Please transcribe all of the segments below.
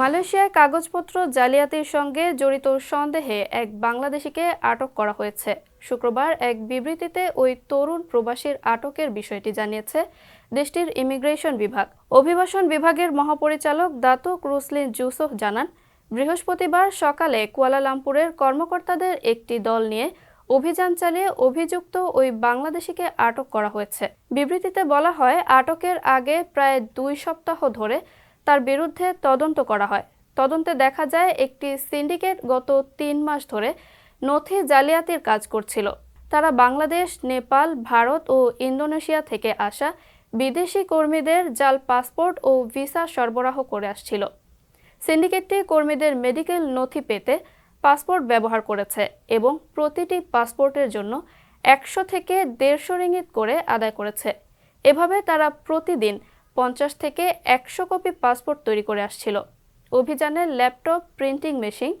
মালয়েশিয়ায় কাগজপত্র জালিয়াতির সঙ্গে জড়িত সন্দেহে এক বাংলাদেশিকে আটক করা হয়েছে। শুক্রবার এক বিবৃতিতে ওই তরুণ প্রবাসীর আটকের বিষয়টি জানিয়েছে দেশটির ইমিগ্রেশন বিভাগ। অভিবাসন বিভাগের মহাপরিচালক দাতুক রুসলিন জুসুফ জানান, বৃহস্পতিবার সকালে কুয়ালালামপুরের কর্মকর্তাদের একটি দল নিয়ে অভিযান চালিয়ে অভিযুক্ত ওই বাংলাদেশিকে আটক করা হয়েছে। বিবৃতিতে বলা হয়, আটকের আগে প্রায় দুই সপ্তাহ ধরে তার বিরুদ্ধে তদন্ত করা হয়। তদন্তে দেখা যায়, একটি সিন্ডিকেট গত তিন মাস ধরে নথি জালিয়াতির কাজ করছিল। তারা বাংলাদেশ, নেপাল, ভারত ও ইন্দোনেশিয়া থেকে আসা বিদেশি কর্মীদের জাল পাসপোর্ট ও ভিসা সরবরাহ করে আসছিল। সিন্ডিকেটটি কর্মীদের মেডিকেল নথি পেতে পাসপোর্ট ব্যবহার করেছে এবং প্রতিটি পাসপোর্টের জন্য একশো থেকে দেড়শো রিঙ্গিত করে আদায় করেছে। এভাবে তারা প্রতিদিন পঞ্চাশ থেকে একশো কপি পাসপোর্ট তৈরি করে আসছিল। অভিযানে ল্যাপটপ, প্রিন্টিং মেশিন,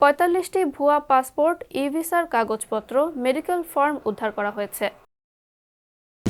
পঁয়তাল্লিশটি ভুয়া পাসপোর্ট, ইভিসার ভিসার কাগজপত্র, মেডিকেল ফর্ম উদ্ধার করা হয়েছে।